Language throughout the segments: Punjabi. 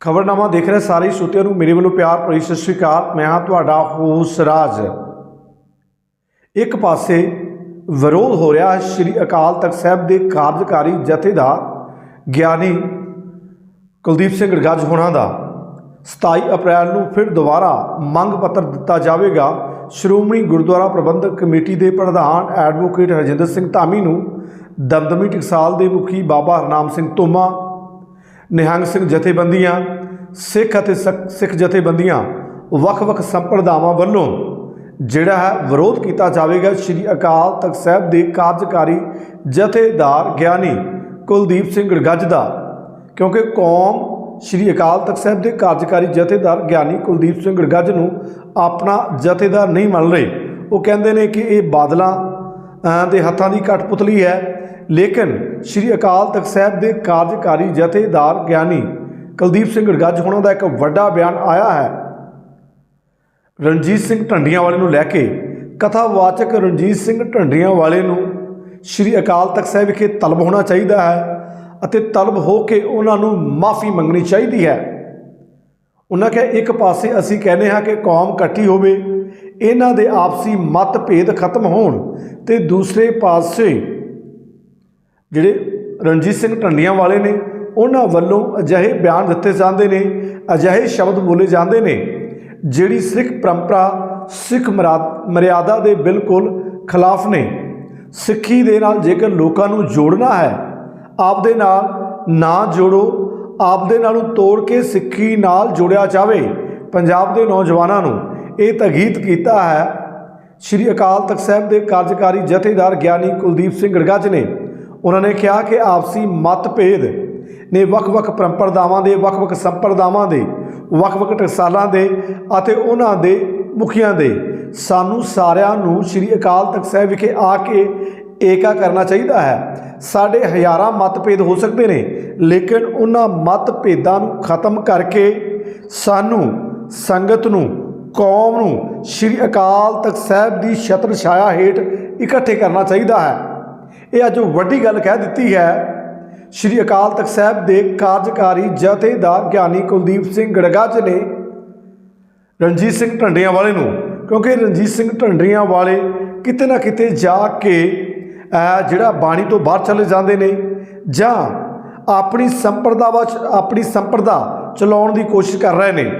ਖਬਰਨਾਮਾ ਦੇਖ ਰਹੇ ਸਾਰੇ ਸੋਤਿਆਂ ਨੂੰ ਮੇਰੇ ਵੱਲੋਂ ਪਿਆਰ ਭਰੀ ਸਤਿ ਸ਼੍ਰੀ ਅਕਾਲ। ਮੈਂ ਹਾਂ ਤੁਹਾਡਾ ਹੋਸ ਰਾਜ। ਇੱਕ ਪਾਸੇ ਵਿਰੋਧ ਹੋ ਰਿਹਾ ਹੈ ਸ੍ਰੀ ਅਕਾਲ ਤਖਤ ਸਾਹਿਬ ਦੇ ਕਾਰਜਕਾਰੀ ਜਥੇਦਾਰ ਗਿਆਨੀ ਕੁਲਦੀਪ ਸਿੰਘ ਗੜਗੱਜ ਹੋਣਾ ਦਾ। 27 ਅਪ੍ਰੈਲ ਨੂੰ ਫਿਰ ਦੁਬਾਰਾ ਮੰਗ ਪੱਤਰ ਦਿੱਤਾ ਜਾਵੇਗਾ। ਸ਼੍ਰੋਮਣੀ ਗੁਰਦੁਆਰਾ ਪ੍ਰਬੰਧਕ ਕਮੇਟੀ ਦੇ ਪ੍ਰਧਾਨ ਐਡਵੋਕੇਟ ਹਰਜਿੰਦਰ ਸਿੰਘ ਧਾਮੀ ਨੂੰ ਦਮਦਮੀ ਟਕਸਾਲ ਦੇ ਮੁਖੀ ਬਾਬਾ ਹਰਨਾਮ ਸਿੰਘ ਤੋਮਾ ਨਿਹੰਗ ਸਿੰਘ ਜਥੇਬੰਦੀਆਂ, ਸਿੱਖ ਅਤੇ ਸਕ- ਸਿੱਖ ਜਥੇਬੰਦੀਆਂ ਵੱਖ-ਵੱਖ ਸੰਪਰਦਾਵਾਂ ਵੱਲੋਂ ਜਿਹੜਾ ਹੈ ਵਿਰੋਧ ਕੀਤਾ ਜਾਵੇਗਾ। ਸ੍ਰੀ ਅਕਾਲ ਤਖਤ ਸਾਹਿਬ ਦੇ ਕਾਰਜਕਾਰੀ ਜਥੇਦਾਰ ਗਿਆਨੀ ਕੁਲਦੀਪ ਸਿੰਘ ਗੜਗੱਜ ਦਾ, ਕਿਉਂਕਿ ਕੌਮ ਸ੍ਰੀ ਅਕਾਲ ਤਖਤ ਸਾਹਿਬ ਦੇ ਕਾਰਜਕਾਰੀ ਜਥੇਦਾਰ ਗਿਆਨੀ ਕੁਲਦੀਪ ਸਿੰਘ ਗੜਗੱਜ ਨੂੰ ਆਪਣਾ ਜਥੇਦਾਰ ਨਹੀਂ ਮੰਨ ਰਹੇ। ਉਹ ਕਹਿੰਦੇ ਨੇ ਕਿ ਇਹ ਬਾਦਲਾਂ ਦੇ ਹੱਥਾਂ ਦੀ ਕਠਪੁਤਲੀ ਹੈ। ਲੇਕਿਨ ਸ੍ਰੀ ਅਕਾਲ ਤਖਤ ਸਾਹਿਬ ਦੇ ਕਾਰਜਕਾਰੀ ਜਥੇਦਾਰ ਗਿਆਨੀ ਕੁਲਦੀਪ ਸਿੰਘ ਗੜਗੱਜ ਹੋਣਾ ਦਾ ਇੱਕ ਵੱਡਾ ਬਿਆਨ ਆਇਆ ਹੈ। ਰਣਜੀਤ ਸਿੰਘ ਢੰਡੀਆਂ ਵਾਲੇ ਨੂੰ ਲੈ ਕੇ ਕਥਾਵਾਚਕ ਰਣਜੀਤ ਸਿੰਘ ਢੰਡੀਆਂ ਵਾਲੇ ਨੂੰ ਸ੍ਰੀ ਅਕਾਲ ਤਖਤ ਸਾਹਿਬ ਵਿਖੇ ਤਲਬ ਹੋਣਾ ਚਾਹੀਦਾ ਹੈ ਅਤੇ ਤਲਬ ਹੋ ਕੇ ਉਹਨਾਂ ਨੂੰ ਮਾਫੀ ਮੰਗਣੀ ਚਾਹੀਦੀ ਹੈ। ਉਹਨਾਂ ਕਿਹਾ, ਇੱਕ ਪਾਸੇ ਅਸੀਂ ਕਹਿੰਦੇ ਹਾਂ ਕਿ ਕੌਮ ਇਕੱਠੀ ਹੋਵੇ ਇਹਨਾਂ ਦੇ ਆਪਸੀ ਮਤਭੇਦ ਖਤਮ ਹੋਣ ਤੇ ਦੂਸਰੇ ਪਾਸੇ ਜਿਹੜੇ ਰਣਜੀਤ ਸਿੰਘ ਢੰਡੀਆਂ ਵਾਲੇ ਨੇ, ਉਹਨਾਂ ਵੱਲੋਂ ਅਜਿਹੇ ਬਿਆਨ ਦਿੱਤੇ ਜਾਂਦੇ ਨੇ, ਅਜਿਹੇ ਸ਼ਬਦ ਬੋਲੇ ਜਾਂਦੇ ਨੇ, ਜਿਹੜੀ ਸਿੱਖ ਪਰੰਪਰਾ, ਸਿੱਖ ਮਰਾ- ਮਰਿਆਦਾ ਦੇ ਬਿਲਕੁਲ ਖਿਲਾਫ ਨੇ। ਸਿੱਖੀ ਦੇ ਨਾਲ ਜੇਕਰ ਲੋਕਾਂ ਨੂੰ ਜੋੜਨਾ ਹੈ, ਆਪਦੇ ਨਾਲ ਨਾ ਜੋੜੋ, ਆਪਦੇ ਨਾਲੋਂ ਤੋੜ ਕੇ ਸਿੱਖੀ ਨਾਲ ਜੋੜਿਆ ਜਾਵੇ, ਪੰਜਾਬ ਦੇ ਨੌਜਵਾਨਾਂ ਨੂੰ ਇਹ ਤਗੀਤ ਕੀਤਾ ਹੈ। ਸ਼੍ਰੀ ਅਕਾਲ ਤਖਤ ਸਾਹਿਬ ਦੇ ਕਾਰਜਕਾਰੀ ਜਥੇਦਾਰ ਗਿਆਨੀ ਕੁਲਦੀਪ ਸਿੰਘ ਗੜਗੱਜ ਨੇ। ਉਹਨਾਂ ਨੇ ਕਿਹਾ ਕਿ ਆਪਸੀ ਮਤਭੇਦ ਨੇ ਵੱਖ-ਵੱਖ ਪਰੰਪਰਾਵਾਂ ਦੇ, ਵੱਖ-ਵੱਖ ਸੰਪਰਦਾਵਾਂ ਦੇ, ਵੱਖ-ਵੱਖ ਟਕਸਾਲਾਂ ਦੇ ਅਤੇ ਉਹਨਾਂ ਦੇ ਮੁਖੀਆਂ ਦੇ। ਸਾਨੂੰ ਸਾਰਿਆਂ ਨੂੰ ਸ਼੍ਰੀ ਅਕਾਲ ਤਖਤ ਸਾਹਿਬ ਵਿਖੇ ਆ ਕੇ ਏਕਾ ਕਰਨਾ ਚਾਹੀਦਾ ਹੈ। ਸਾਡੇ ਹਜ਼ਾਰਾਂ ਮਤਭੇਦ ਹੋ ਸਕਦੇ ਨੇ, ਲੇਕਿਨ ਉਹਨਾਂ ਮਤਭੇਦਾਂ ਨੂੰ ਖਤਮ ਕਰਕੇ ਸਾਨੂੰ ਸੰਗਤ ਨੂੰ ਕੌਮ ਨੂੰ ਸ਼੍ਰੀ ਅਕਾਲ ਤਖਤ ਸਾਹਿਬ ਦੀ ਛਤਰ ਛਾਇਆ ਹੇਠ ਇਕੱਠੇ ਕਰਨਾ ਚਾਹੀਦਾ ਹੈ। ਇਹ ਅੱਜ ਵੱਡੀ ਗੱਲ ਕਹਿ ਦਿੱਤੀ ਹੈ। ਸ਼੍ਰੀ ਅਕਾਲ ਤਖਤ ਸਾਹਿਬ ਦੇ ਕਾਰਜਕਾਰੀ ਜਥੇਦਾਰ ਗਿਆਨੀ ਕੁਲਦੀਪ ਸਿੰਘ ਗੜਗੱਜ ਨੇ ਰਣਜੀਤ ਸਿੰਘ ਢੰਡਰੀਆਂ ਵਾਲੇ ਨੂੰ, ਕਿਉਂਕਿ ਰਣਜੀਤ ਸਿੰਘ ਢੰਡਰੀਆਂ ਵਾਲੇ ਕਿਤੇ ਨਾ ਕਿਤੇ ਜਾ ਕੇ ਜਿਹੜਾ ਬਾਣੀ ਤੋਂ ਬਾਹਰ ਚਲੇ ਜਾਂਦੇ ਨੇ ਜਾਂ ਆਪਣੀ ਸੰਪਰਦਾਵਾ ਚ ਆਪਣੀ ਸੰਪਰਦਾ ਚਲਾਉਣ ਦੀ ਕੋਸ਼ਿਸ਼ ਕਰ ਰਹੇ ਨੇ।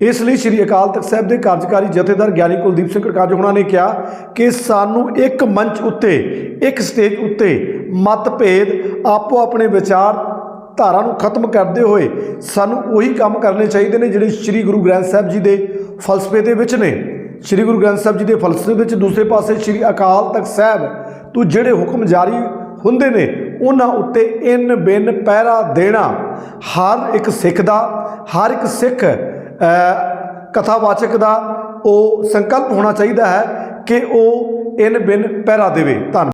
ਇਸ ਲਈ ਸ੍ਰੀ ਅਕਾਲ ਤਖਤ ਸਾਹਿਬ ਦੇ ਕਾਰਜਕਾਰੀ ਜਥੇਦਾਰ ਗਿਆਨੀ ਕੁਲਦੀਪ ਸਿੰਘ ਕਾਜ ਹੋਣਾ ਨੇ ਕਿਹਾ ਕਿ ਸਾਨੂੰ ਇੱਕ ਮੰਚ ਉੱਤੇ, ਇੱਕ ਸਟੇਜ ਉੱਤੇ ਮਤਭੇਦ ਆਪੋ ਆਪਣੇ ਵਿਚਾਰ ਧਾਰਾ ਨੂੰ ਖਤਮ ਕਰਦੇ ਹੋਏ ਸਾਨੂੰ ਉਹੀ ਕੰਮ ਕਰਨੇ ਚਾਹੀਦੇ ਨੇ ਜਿਹੜੇ ਸ੍ਰੀ ਗੁਰੂ ਗ੍ਰੰਥ ਸਾਹਿਬ ਜੀ ਦੇ ਫਲਸਫੇ ਦੇ ਵਿੱਚ ਨੇ। ਸ੍ਰੀ ਗੁਰੂ ਗ੍ਰੰਥ ਸਾਹਿਬ ਜੀ ਦੇ ਫਲਸਫੇ ਵਿੱਚ ਦੂਸਰੇ ਪਾਸੇ ਸ੍ਰੀ ਅਕਾਲ ਤਖਤ ਸਾਹਿਬ ਤੋਂ ਜਿਹੜੇ ਹੁਕਮ ਜਾਰੀ ਹੁੰਦੇ ਨੇ, ਉਹਨਾਂ ਉੱਤੇ ਇਨ ਬਿਨ ਪਹਿਰਾ ਦੇਣਾ। ਹਰ ਇੱਕ ਸਿੱਖ ਦਾ, ਹਰ ਇੱਕ ਸਿੱਖ ਕਥਾਵਾਚਕ ਦਾ ਉਹ ਸੰਕਲਪ ਹੋਣਾ ਚਾਹੀਦਾ ਹੈ ਕਿ ਉਹ ਇਨ ਬਿਨ ਪਹਿਰਾ ਦੇਵੇ। ਧੰਨਵਾਦ।